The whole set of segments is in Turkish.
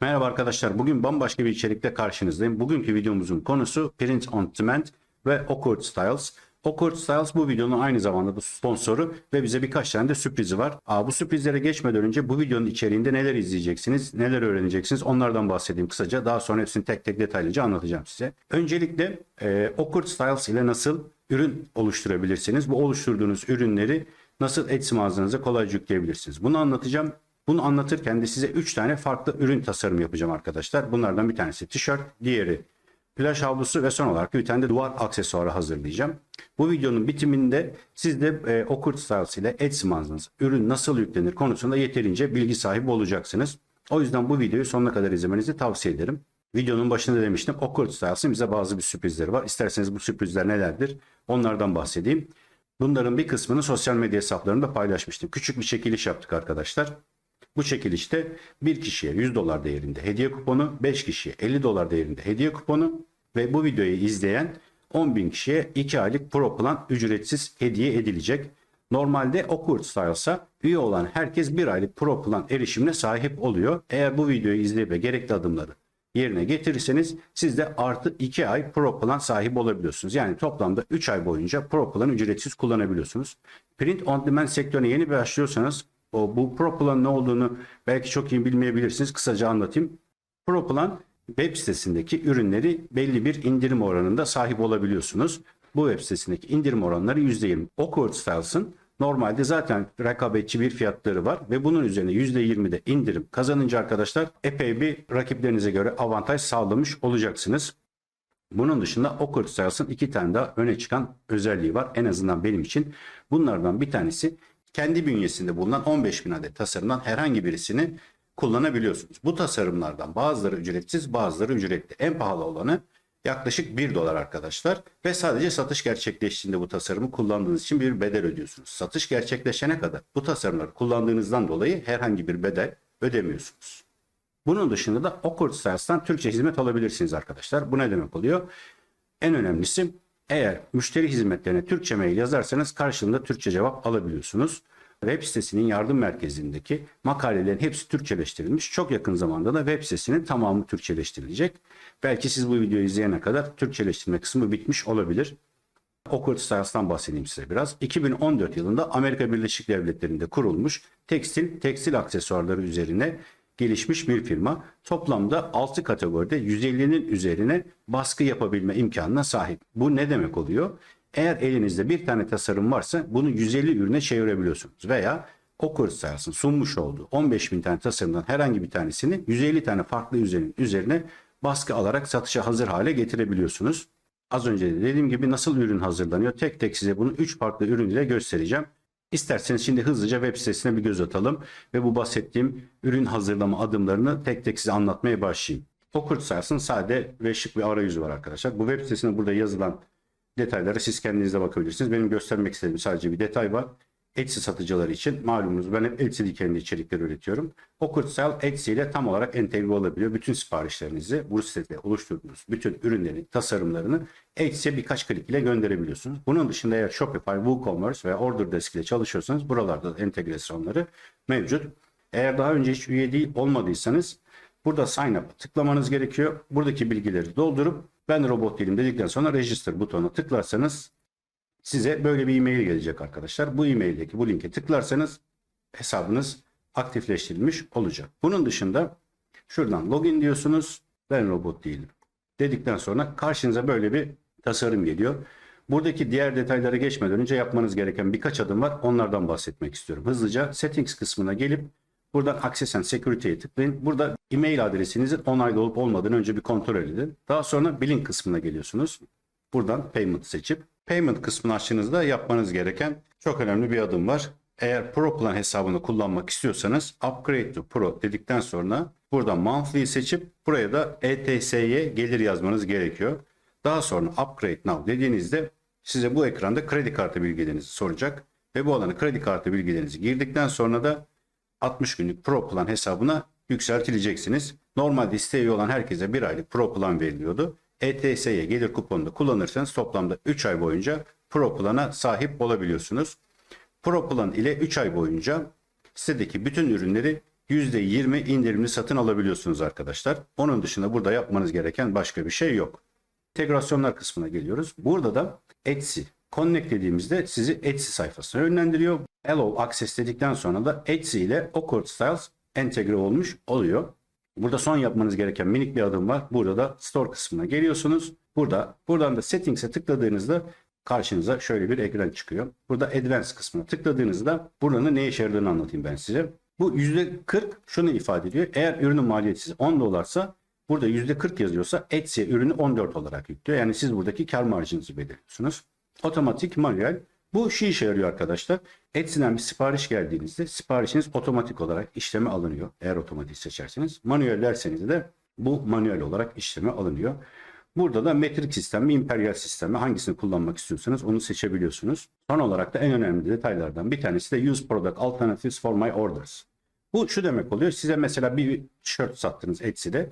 Merhaba arkadaşlar. Bugün bambaşka bir içerikte karşınızdayım. Bugünkü videomuzun konusu Print on Demand ve Awkward Styles. Awkward Styles bu videonun aynı zamanda da sponsoru ve bize birkaç tane de sürprizi var. Aa, bu sürprizlere geçmeden önce bu videonun içeriğinde neler izleyeceksiniz, neler öğreneceksiniz onlardan bahsedeyim kısaca. Daha sonra hepsini tek tek detaylıca anlatacağım size. Öncelikle e, Awkward Styles ile nasıl ürün oluşturabilirsiniz? Bu oluşturduğunuz ürünleri nasıl Etsy mağazanıza kolayca yükleyebilirsiniz? Bunu anlatacağım. Bunu anlatırken de size 3 tane farklı ürün tasarımı yapacağım arkadaşlar. Bunlardan bir tanesi tişört, diğeri plaj havlusu ve son olarak bir tane de duvar aksesuarı hazırlayacağım. Bu videonun bitiminde siz de e, Awkward Styles ile Etsy mağazanız ürün nasıl yüklenir konusunda yeterince bilgi sahibi olacaksınız. O yüzden bu videoyu sonuna kadar izlemenizi tavsiye ederim. Videonun başında demiştim Awkward Styles'ın bize bazı bir sürprizleri var. İsterseniz bu sürprizler nelerdir onlardan bahsedeyim. Bunların bir kısmını sosyal medya hesaplarımda paylaşmıştım. Küçük bir çekiliş yaptık arkadaşlar. Bu çekilişte bir kişiye 100 dolar değerinde hediye kuponu, 5 kişiye 50 dolar değerinde hediye kuponu ve bu videoyu izleyen 10 bin kişiye 2 aylık Pro Plan ücretsiz hediye edilecek. Normalde Awkward Styles'a üye olan herkes 1 aylık Pro Plan erişimine sahip oluyor. Eğer bu videoyu izleyip gerekli adımları yerine getirirseniz siz de artı 2 ay Pro Plan sahibi olabiliyorsunuz. Yani toplamda 3 ay boyunca Pro Plan ücretsiz kullanabiliyorsunuz. Print on demand sektörüne yeni başlıyorsanız o bu ProPlan ne olduğunu belki çok iyi bilmeyebilirsiniz. Kısaca anlatayım. ProPlan web sitesindeki ürünleri belli bir indirim oranında sahip olabiliyorsunuz. Bu web sitesindeki indirim oranları %20. Awkward Styles'ın normalde zaten rekabetçi bir fiyatları var ve bunun üzerine %20'de indirim kazanınca arkadaşlar epey bir rakiplerinize göre avantaj sağlamış olacaksınız. Bunun dışında Awkward Styles'ın iki tane daha öne çıkan özelliği var. En azından benim için. Bunlardan bir tanesi kendi bünyesinde bulunan 15 bin adet tasarımdan herhangi birisini kullanabiliyorsunuz. Bu tasarımlardan bazıları ücretsiz bazıları ücretli. En pahalı olanı yaklaşık 1 dolar arkadaşlar ve sadece satış gerçekleştiğinde bu tasarımı kullandığınız için bir bedel ödüyorsunuz. Satış gerçekleşene kadar bu tasarımları kullandığınızdan dolayı herhangi bir bedel ödemiyorsunuz. Bunun dışında da Awkward Styles'tan Türkçe hizmet alabilirsiniz arkadaşlar. Bu ne demek oluyor? En önemlisi eğer müşteri hizmetlerine Türkçe mail yazarsanız karşılığında Türkçe cevap alabiliyorsunuz. Web sitesinin yardım merkezindeki makalelerin hepsi Türkçeleştirilmiş. Çok yakın zamanda da web sitesinin tamamı Türkçeleştirilecek. Belki siz bu videoyu izleyene kadar Türkçeleştirme kısmı bitmiş olabilir. Awkward Styles'tan bahsedeyim size biraz. 2014 yılında Amerika Birleşik Devletleri'nde kurulmuş tekstil, tekstil aksesuarları üzerine gelişmiş bir firma. Toplamda 6 kategoride 150'nin üzerine baskı yapabilme imkanına sahip. Bu ne demek oluyor? Eğer elinizde bir tane tasarım varsa bunu 150 ürüne çevirebiliyorsunuz. Veya Awkward Styles'ın sunmuş olduğu 15 bin tane tasarımdan herhangi bir tanesini 150 tane farklı üzerine, üzerine baskı alarak satışa hazır hale getirebiliyorsunuz. Az önce de dediğim gibi nasıl ürün hazırlanıyor tek tek size bunu 3 farklı ürün ile göstereceğim. İsterseniz şimdi hızlıca web sitesine bir göz atalım ve bu bahsettiğim ürün hazırlama adımlarını tek tek size anlatmaya başlayayım. Awkward Styles'ın sade ve şık bir arayüzü var arkadaşlar. Bu web sitesinde burada yazılan detaylara siz kendiniz de bakabilirsiniz. Benim göstermek istediğim sadece bir detay var. Etsy satıcıları için malumunuz ben hep Etsy dikenli içerikler üretiyorum. Style Etsy ile tam olarak entegre olabiliyor. Bütün siparişlerinizi bu sitede oluşturduğunuz bütün ürünlerin tasarımlarını Etsy'e birkaç klik ile gönderebiliyorsunuz. Bunun dışında eğer Shopify, WooCommerce veya OrderDesk ile çalışıyorsanız buralarda da entegrasyonları mevcut. Eğer daha önce hiç üye değil olmadıysanız burada sign up tıklamanız gerekiyor. Buradaki bilgileri doldurup ben robot değilim dedikten sonra register butonuna tıklarsanız size böyle bir e-mail gelecek arkadaşlar. Bu e-maildeki bu linke tıklarsanız hesabınız aktifleştirilmiş olacak. Bunun dışında şuradan login diyorsunuz. Ben robot değilim. Dedikten sonra karşınıza böyle bir tasarım geliyor. Buradaki diğer detaylara geçmeden önce yapmanız gereken birkaç adım var. Onlardan bahsetmek istiyorum. Hızlıca settings kısmına gelip buradan access and security'ye tıklayın. Burada e-mail adresinizin onaylı olup olmadığını önce bir kontrol edin. Daha sonra billing kısmına geliyorsunuz. Buradan payment seçip payment kısmını açtığınızda yapmanız gereken çok önemli bir adım var. Eğer Pro Plan hesabını kullanmak istiyorsanız Upgrade to Pro dedikten sonra buradan Monthly seçip buraya da ETS'ye gelir yazmanız gerekiyor. Daha sonra Upgrade Now dediğinizde size bu ekranda kredi kartı bilgilerinizi soracak. Ve bu alana kredi kartı bilgilerinizi girdikten sonra da 60 günlük Pro Plan hesabına yükseltileceksiniz. Normalde isteği olan herkese bir aylık Pro Plan veriliyordu. ETS'ye gelir kuponunu kullanırsanız toplamda 3 ay boyunca Pro Plan'a sahip olabiliyorsunuz. Pro Plan ile 3 ay boyunca sitedeki bütün ürünleri %20 indirimli satın alabiliyorsunuz arkadaşlar. Onun dışında burada yapmanız gereken başka bir şey yok. İntegrasyonlar kısmına geliyoruz. Burada da Etsy. Connect dediğimizde sizi Etsy sayfasına yönlendiriyor. Allow Access dedikten sonra da Etsy ile Awkward Styles entegre olmuş oluyor. Burada son yapmanız gereken minik bir adım var. Burada da Store kısmına geliyorsunuz. Burada buradan da Settings'e tıkladığınızda karşınıza şöyle bir ekran çıkıyor. Burada Advanced kısmına tıkladığınızda buranın ne işe yaradığını anlatayım ben size. Bu %40 şunu ifade ediyor. Eğer ürünün maliyeti size 10 dolarsa burada %40 yazıyorsa Etsy'e ürünü 14 olarak yüklüyor. Yani siz buradaki kar marjınızı belirliyorsunuz. Otomatik manuel. Bu şu işe yarıyor arkadaşlar. Etsy'den bir sipariş geldiğinizde siparişiniz otomatik olarak işleme alınıyor. Eğer otomatik seçerseniz. Manuel derseniz de bu manuel olarak işleme alınıyor. Burada da metrik sistem mi, imperial sistem mi hangisini kullanmak istiyorsanız onu seçebiliyorsunuz. Son olarak da en önemli detaylardan bir tanesi de use product alternatives for my orders. Bu şu demek oluyor. Size mesela bir tişört sattınız Etsy'de.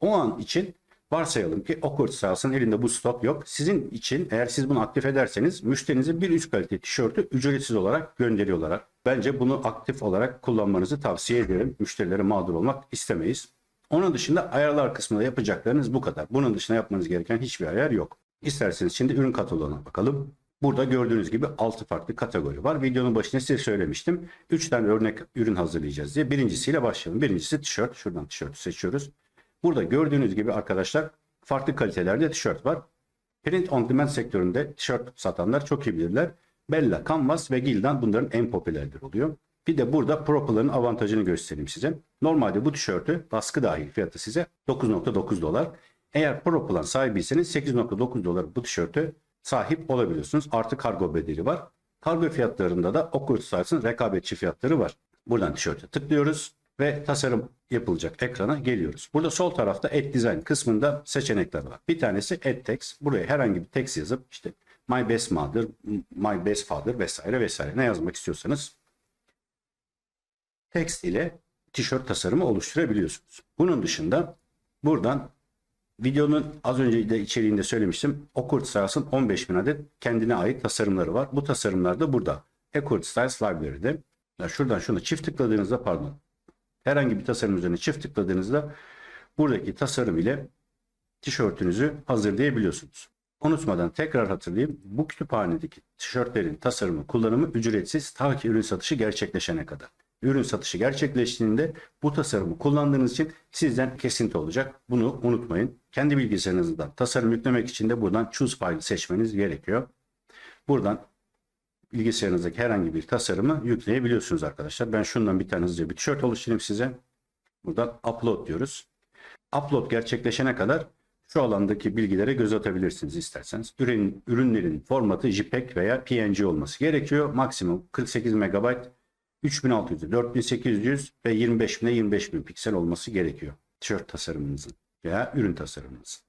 O an için varsayalım ki Awkward Styles'ın elinde bu stok yok. Sizin için eğer siz bunu aktif ederseniz müşterinize bir üst kalite tişörtü ücretsiz olarak gönderiyorlar. Bence bunu aktif olarak kullanmanızı tavsiye ederim. Müşterilere mağdur olmak istemeyiz. Onun dışında ayarlar kısmında yapacaklarınız bu kadar. Bunun dışında yapmanız gereken hiçbir ayar yok. İsterseniz şimdi ürün kataloğuna bakalım. Burada gördüğünüz gibi 6 farklı kategori var. Videonun başında size söylemiştim. 3 tane örnek ürün hazırlayacağız diye. Birincisiyle başlayalım. Birincisi tişört. Şuradan tişörtü seçiyoruz. Burada gördüğünüz gibi arkadaşlar farklı kalitelerde tişört var. Print on demand sektöründe tişört satanlar çok iyi bilirler. Bella, Canvas ve Gildan bunların en popülerleri oluyor. Bir de burada Propolar'ın avantajını göstereyim size. Normalde bu tişörtü baskı dahil fiyatı size 9.9 dolar. Eğer Propolan sahibiyseniz 8.9 dolar bu tişörtü sahip olabiliyorsunuz. Artı kargo bedeli var. Kargo fiyatlarında da Awkward Styles'ın rekabetçi fiyatları var. Buradan tişörte tıklıyoruz ve tasarım yapılacak ekrana geliyoruz. Burada sol tarafta Add Design kısmında seçenekler var. Bir tanesi Add Text. Buraya herhangi bir text yazıp işte My Best Mother, My Best Father vesaire vesaire ne yazmak istiyorsanız text ile tişört tasarımı oluşturabiliyorsunuz. Bunun dışında buradan videonun az önce de içeriğinde söylemiştim. Awkward Styles'ın 15 bin adet kendine ait tasarımları var. Bu tasarımlar da burada. Awkward Styles Library'de. Ya şuradan şunu çift tıkladığınızda pardon. Herhangi bir tasarım üzerine çift tıkladığınızda buradaki tasarım ile tişörtünüzü hazırlayabiliyorsunuz. Unutmadan tekrar hatırlayayım. Bu kütüphanedeki tişörtlerin tasarımı, kullanımı ücretsiz ta ki ürün satışı gerçekleşene kadar. Ürün satışı gerçekleştiğinde bu tasarımı kullandığınız için sizden kesinti olacak. Bunu unutmayın. Kendi bilgisayarınızdan tasarım yüklemek için de buradan Choose File seçmeniz gerekiyor. Buradan bilgisayarınızdaki herhangi bir tasarımı yükleyebiliyorsunuz arkadaşlar. Ben şundan bir tane hızlıca bir tişört oluşturayım size. Buradan Upload diyoruz. Upload gerçekleşene kadar şu alandaki bilgilere göz atabilirsiniz isterseniz. Ürün, ürünlerin formatı JPEG veya PNG olması gerekiyor. Maksimum 48 MB 3600, 4800 ve 25000'e 25000 piksel olması gerekiyor. Tişört tasarımınızın veya ürün tasarımınızın.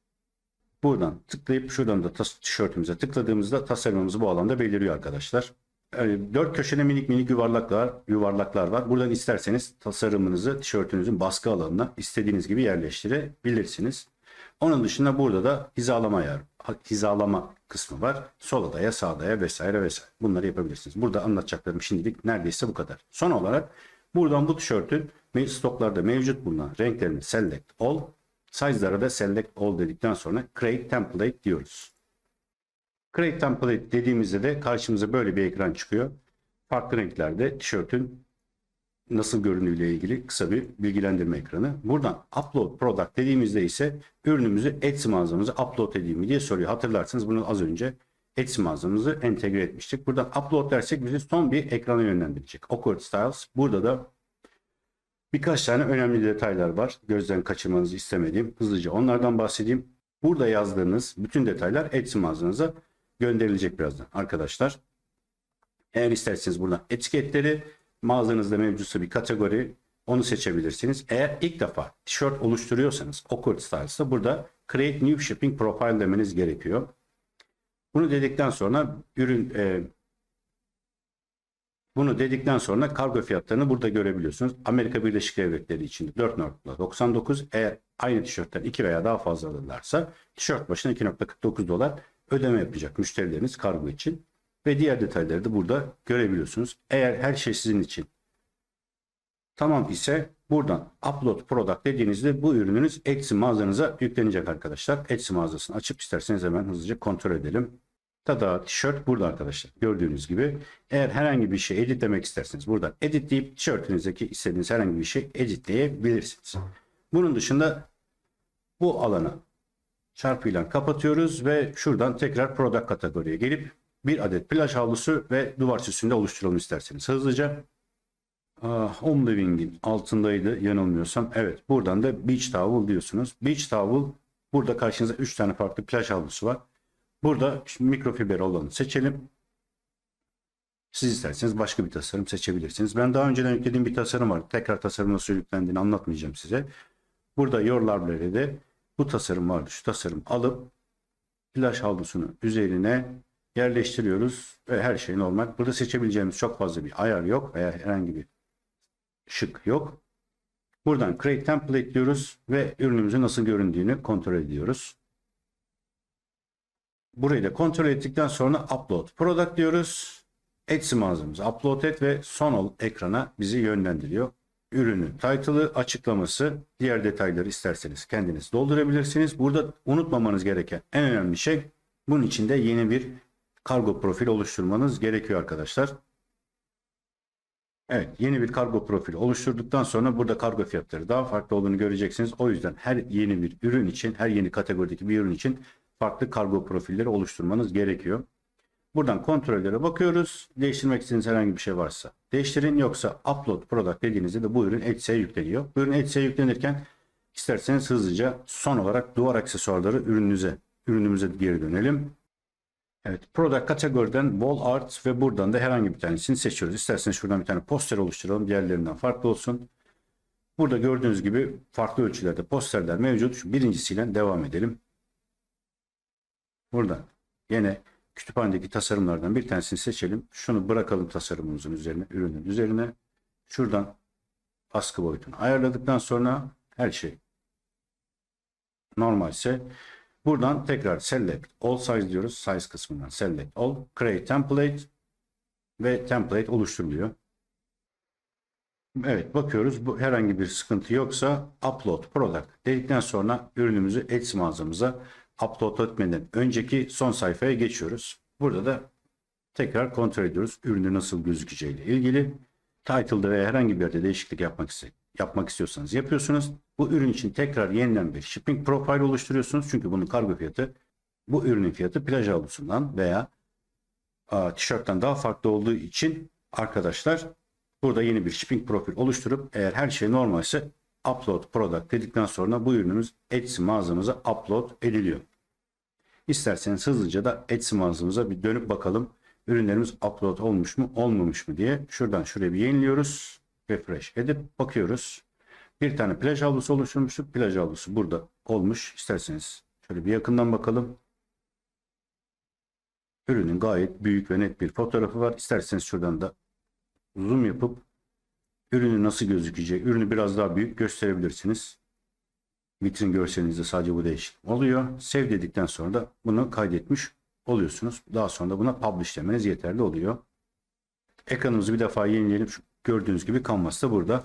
Buradan tıklayıp şuradan da tişörtümüze tıkladığımızda tasarımımız bu alanda beliriyor arkadaşlar. Yani dört köşede minik minik yuvarlaklar, yuvarlaklar var. Buradan isterseniz tasarımınızı tişörtünüzün baskı alanına istediğiniz gibi yerleştirebilirsiniz. Onun dışında burada da hizalama yer, hizalama kısmı var. Sol adaya, sağ adaya vesaire vesaire. Bunları yapabilirsiniz. Burada anlatacaklarım şimdilik neredeyse bu kadar. Son olarak buradan bu tişörtün stoklarda mevcut bulunan renklerini select all, size'lara da select all dedikten sonra create template diyoruz. Create template dediğimizde de karşımıza böyle bir ekran çıkıyor. Farklı renklerde tişörtün nasıl göründüğüyle ilgili kısa bir bilgilendirme ekranı. Buradan upload product dediğimizde ise ürünümüzü Etsy mağazamıza upload edeyim mi diye soruyor. Hatırlarsanız bunu az önce Etsy mağazamızı entegre etmiştik. Buradan upload dersek bizi son bir ekrana yönlendirecek. Awkward Styles. Burada da birkaç tane önemli detaylar var. Gözden kaçırmanızı istemediğim. Hızlıca onlardan bahsedeyim. Burada yazdığınız bütün detaylar Etsy mağazanıza gönderilecek birazdan arkadaşlar. Eğer isterseniz buradan etiketleri mağazanızda mevcutsa bir kategori onu seçebilirsiniz. Eğer ilk defa tişört oluşturuyorsanız Awkward Styles'ta burada Create New Shipping Profile demeniz gerekiyor. Bunu dedikten sonra ürün e, bunu dedikten sonra kargo fiyatlarını burada görebiliyorsunuz. Amerika Birleşik Devletleri için 4.99 eğer aynı tişörtten 2 veya daha fazla alırlarsa tişört başına 2.49 dolar ödeme yapacak müşterileriniz kargo için. Ve diğer detayları da burada görebiliyorsunuz. Eğer her şey sizin için tamam ise Buradan upload product dediğinizde bu ürününüz Etsy mağazanıza yüklenecek arkadaşlar. Etsy mağazasını açıp isterseniz hemen hızlıca kontrol edelim. Tada tişört burada arkadaşlar. Gördüğünüz gibi. Eğer herhangi bir şey editlemek isterseniz buradan editleyip tişörtünüzdeki istediğiniz herhangi bir şey editleyebilirsiniz. Bunun dışında bu alanı çarpıyla kapatıyoruz ve şuradan tekrar product kategoriye gelip bir adet plaj havlusu ve duvar süsünde oluşturalım isterseniz hızlıca. Ah, Home Living'in altındaydı yanılmıyorsam. Evet buradan da Beach Towel diyorsunuz. Beach Towel burada karşınıza 3 tane farklı plaj havlusu var. Burada mikrofiber olanı seçelim. Siz isterseniz başka bir tasarım seçebilirsiniz. Ben daha önceden yüklediğim bir tasarım var. Tekrar tasarım nasıl yüklendiğini anlatmayacağım size. Burada Your Library'de bu tasarım vardı. Şu tasarım alıp plaj havlusunu üzerine yerleştiriyoruz ve her şey normal. Burada seçebileceğimiz çok fazla bir ayar yok veya herhangi bir şık yok. Buradan Create Template diyoruz ve ürünümüzün nasıl göründüğünü kontrol ediyoruz. Burayı da kontrol ettikten sonra Upload Product diyoruz. Etsy mağazamıza upload et ve son ol ekrana bizi yönlendiriyor. Ürünün title'ı, açıklaması, diğer detayları isterseniz kendiniz doldurabilirsiniz. Burada unutmamanız gereken en önemli şey bunun içinde yeni bir kargo profil oluşturmanız gerekiyor arkadaşlar. Evet, yeni bir kargo profili oluşturduktan sonra burada kargo fiyatları daha farklı olduğunu göreceksiniz. O yüzden her yeni bir ürün için, her yeni kategorideki bir ürün için farklı kargo profilleri oluşturmanız gerekiyor. Buradan kontrollere bakıyoruz. Değiştirmek istediğiniz herhangi bir şey varsa değiştirin. Yoksa upload product dediğinizde de bu ürün Etsy'e yükleniyor. Bu ürün Etsy'e yüklenirken isterseniz hızlıca son olarak duvar aksesuarları ürününüze, ürünümüze geri dönelim. Evet, product kategoriden wall art ve buradan da herhangi bir tanesini seçiyoruz. İsterseniz şuradan bir tane poster oluşturalım. Diğerlerinden farklı olsun. Burada gördüğünüz gibi farklı ölçülerde posterler mevcut. Şu birincisiyle devam edelim. Buradan yine kütüphanedeki tasarımlardan bir tanesini seçelim. Şunu bırakalım tasarımımızın üzerine, ürünün üzerine. Şuradan baskı boyutunu ayarladıktan sonra her şey normalse buradan tekrar select all size diyoruz. Size kısmından select all, create template ve template oluşturuluyor. Evet bakıyoruz bu herhangi bir sıkıntı yoksa upload product dedikten sonra ürünümüzü Etsy mağazamıza upload etmeden önceki son sayfaya geçiyoruz. Burada da tekrar kontrol ediyoruz ürünü nasıl gözükeceği ile ilgili. Title'da veya herhangi bir yerde değişiklik yapmak iste yapmak istiyorsanız yapıyorsunuz. Bu ürün için tekrar yeniden bir shipping profile oluşturuyorsunuz. Çünkü bunun kargo fiyatı bu ürünün fiyatı plaj havlusundan veya a, tişörtten daha farklı olduğu için arkadaşlar burada yeni bir shipping profil oluşturup eğer her şey normalse upload product dedikten sonra bu ürünümüz Etsy mağazamıza upload ediliyor. İsterseniz hızlıca da Etsy mağazamıza bir dönüp bakalım. Ürünlerimiz upload olmuş mu olmamış mı diye. Şuradan şuraya bir yeniliyoruz. Refresh edip bakıyoruz. Bir tane plaj havlusu oluşturmuştuk. Plaj havlusu burada olmuş. İsterseniz şöyle bir yakından bakalım. Ürünün gayet büyük ve net bir fotoğrafı var. İsterseniz şuradan da zoom yapıp ürünü nasıl gözükeceği, ürünü biraz daha büyük gösterebilirsiniz. Vitrin görselinizde sadece bu değişik oluyor. Sev dedikten sonra da bunu kaydetmiş oluyorsunuz. Daha sonra da buna publish demeniz yeterli oluyor. Ekranımızı bir defa yenileyelim. Gördüğünüz gibi Canvas da burada.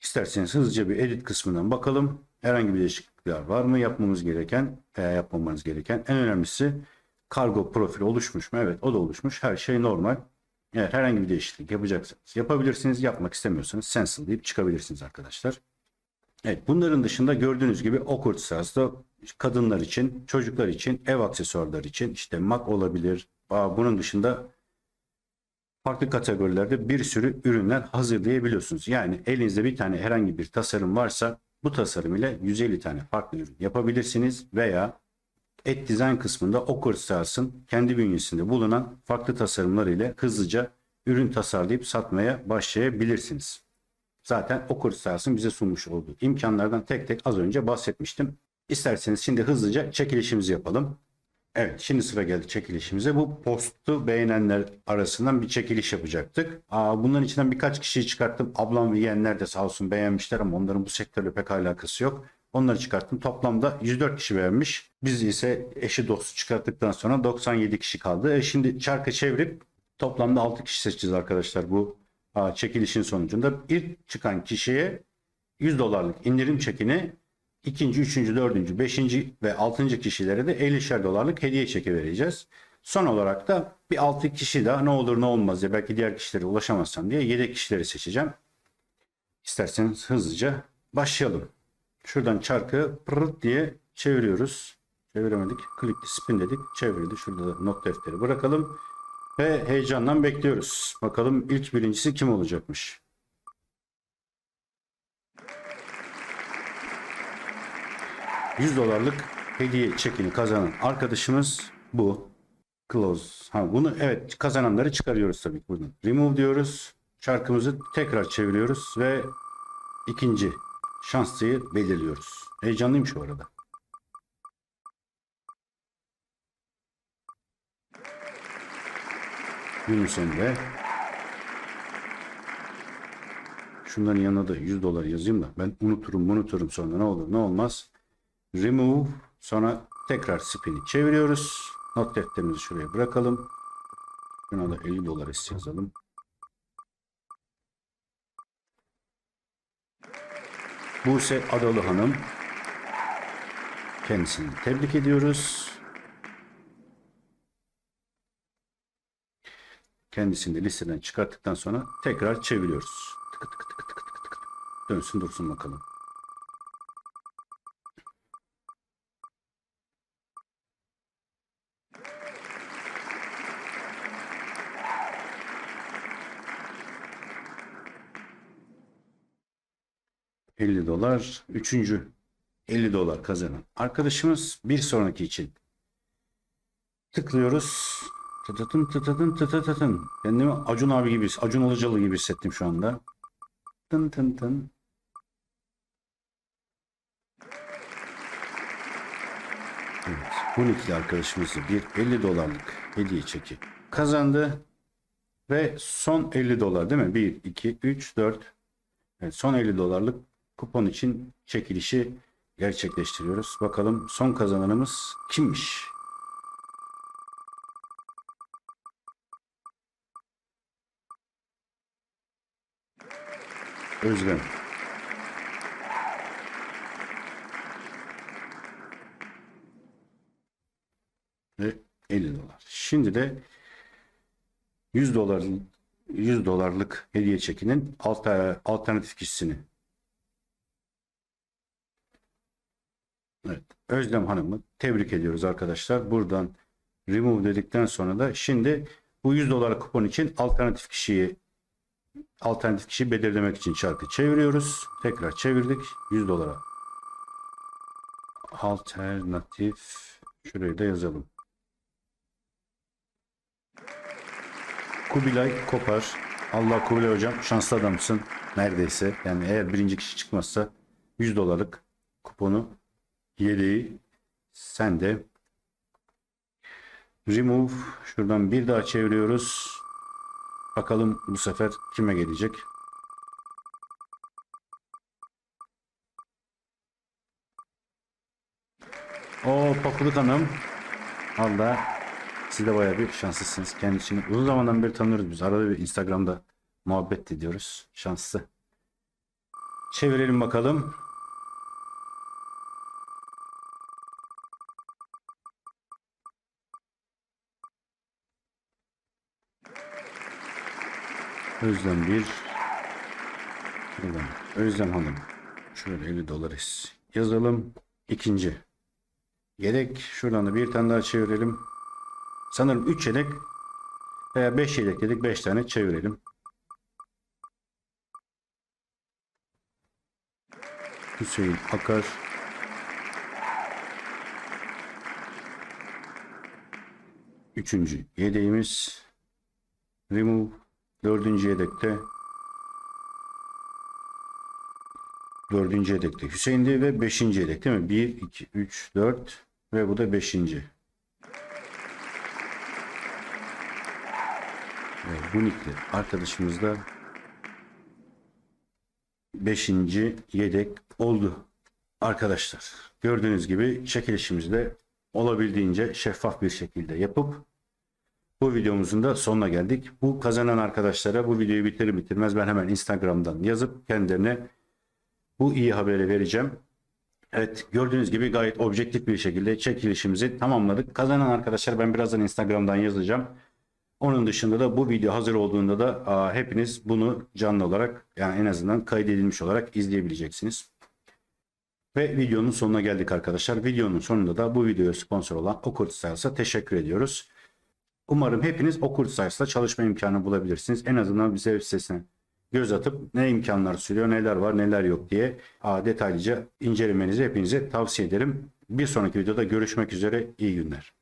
İsterseniz hızlıca bir edit kısmından bakalım. Herhangi bir değişiklikler var mı yapmamız gereken veya yapmamanız gereken. En önemlisi kargo profili oluşmuş mu? Evet o da oluşmuş. Her şey normal. Eğer herhangi bir değişiklik yapacaksanız yapabilirsiniz. Yapmak istemiyorsanız cancel deyip çıkabilirsiniz arkadaşlar. Evet bunların dışında gördüğünüz gibi Awkward Styles'da kadınlar için, çocuklar için, ev aksesuarları için işte mak olabilir. Bunun dışında farklı kategorilerde bir sürü ürünler hazırlayabiliyorsunuz. Yani elinizde bir tane herhangi bir tasarım varsa bu tasarım ile 150 tane farklı ürün yapabilirsiniz veya et design kısmında Awkward Styles'ın kendi bünyesinde bulunan farklı tasarımlar ile hızlıca ürün tasarlayıp satmaya başlayabilirsiniz. Zaten Awkward Styles'ın bize sunmuş olduğu imkanlardan tek tek az önce bahsetmiştim. İsterseniz şimdi hızlıca çekilişimizi yapalım. Evet şimdi sıra geldi çekilişimize. Bu postu beğenenler arasından bir çekiliş yapacaktık. Aa, bunların içinden birkaç kişiyi çıkarttım. Ablam ve yeğenler de sağ olsun beğenmişler ama onların bu sektörle pek alakası yok. Onları çıkarttım. Toplamda 104 kişi beğenmiş. Biz ise eşi dostu çıkarttıktan sonra 97 kişi kaldı. E şimdi çarkı çevirip toplamda 6 kişi seçeceğiz arkadaşlar bu çekilişin sonucunda. İlk çıkan kişiye 100 dolarlık indirim çekini ikinci, üçüncü, dördüncü, beşinci ve altıncı kişilere de 50'şer dolarlık hediye çeki vereceğiz. Son olarak da bir altı kişi daha ne olur ne olmaz ya belki diğer kişilere ulaşamazsam diye yedek kişileri seçeceğim. İsterseniz hızlıca başlayalım. Şuradan çarkı pırırt diye çeviriyoruz. Çeviremedik. Klikli spin dedik. Çevirdi. Şurada da not defteri bırakalım. Ve heyecanla bekliyoruz. Bakalım ilk birincisi kim olacakmış. ...100 dolarlık hediye çekini kazanan arkadaşımız bu. Close. Ha, bunu evet kazananları çıkarıyoruz tabii buradan. Remove diyoruz. Çarkımızı tekrar çeviriyoruz ve ikinci şanslıyı belirliyoruz. Heyecanlıyım şu arada. Yunus Emre. Şunların yanına da 100 dolar yazayım da ben unuturum unuturum sonra ne olur ne olmaz. Remove sonra tekrar spin'i çeviriyoruz. Not defterimizi şuraya bırakalım. Şuna da 50 dolar yazalım. Buse Adalı Hanım. Kendisini tebrik ediyoruz. Kendisini de listeden çıkarttıktan sonra tekrar çeviriyoruz. Tıkı tıkı tıkı tıkı tıkı tıkı. Dönsün dursun bakalım. ...50 dolar. Üçüncü 50 dolar kazanan arkadaşımız bir sonraki için tıklıyoruz. Tıtıtın tıtıtın tıtıtın. Kendimi Acun abi gibi, Acun Ilıcalı gibi hissettim şu anda. Tın tın tın. Evet, bu nickli arkadaşımız da bir 50 dolarlık hediye çeki kazandı. Ve son 50 dolar değil mi? 1, 2, 3, 4. Evet, son 50 dolarlık kupon için çekilişi gerçekleştiriyoruz. Bakalım son kazananımız kimmiş? Özlem. Ve 50 dolar. Şimdi de 100 dolar 100 dolarlık hediye çekinin alter- alternatif kişisini Evet. Özlem Hanım'ı tebrik ediyoruz arkadaşlar. Buradan remove dedikten sonra da şimdi bu 100 dolar kupon için alternatif kişiyi alternatif kişiyi belirlemek için çarkı çeviriyoruz. Tekrar çevirdik. 100 dolara. Alternatif şurayı da yazalım. Kubilay Kopar. Allah Kubilay hocam şanslı adamsın. Neredeyse. Yani eğer birinci kişi çıkmazsa 100 dolarlık kuponu yedeği sen de remove şuradan bir daha çeviriyoruz. Bakalım bu sefer kime gelecek? O Pakuluk Hanım. Valla siz de bayağı bir şanslısınız. Kendisini uzun zamandan beri tanıyoruz biz. Arada bir Instagram'da muhabbet ediyoruz. Şanslı. Çevirelim bakalım. Özlem bir. Şuradan. Özlem Hanım. Şöyle 50 dolar yazalım. İkinci. Yedek. Şuradan da bir tane daha çevirelim. Sanırım 3 yedek veya 5 yedek dedik. 5 tane çevirelim. Hüseyin Akar. Üçüncü yedeğimiz. Remove Dördüncü yedekte dördüncü yedekte Hüseyin'di ve beşinci yedek değil mi? Bir, iki, üç, dört ve bu da beşinci. Evet, bu nickli arkadaşımız da beşinci yedek oldu. Arkadaşlar gördüğünüz gibi çekilişimizi de olabildiğince şeffaf bir şekilde yapıp bu videomuzun da sonuna geldik. Bu kazanan arkadaşlara bu videoyu bitirir bitirmez ben hemen Instagram'dan yazıp kendilerine bu iyi haberi vereceğim. Evet gördüğünüz gibi gayet objektif bir şekilde çekilişimizi tamamladık. Kazanan arkadaşlar ben birazdan Instagram'dan yazacağım. Onun dışında da bu video hazır olduğunda da aa, hepiniz bunu canlı olarak yani en azından kaydedilmiş olarak izleyebileceksiniz. Ve videonun sonuna geldik arkadaşlar. Videonun sonunda da bu videoya sponsor olan Styles'a teşekkür ediyoruz. Umarım hepiniz Okurt Styles'la çalışma imkanı bulabilirsiniz. En azından bir web sitesine göz atıp ne imkanlar sürüyor, neler var, neler yok diye detaylıca incelemenizi hepinize tavsiye ederim. Bir sonraki videoda görüşmek üzere. İyi günler.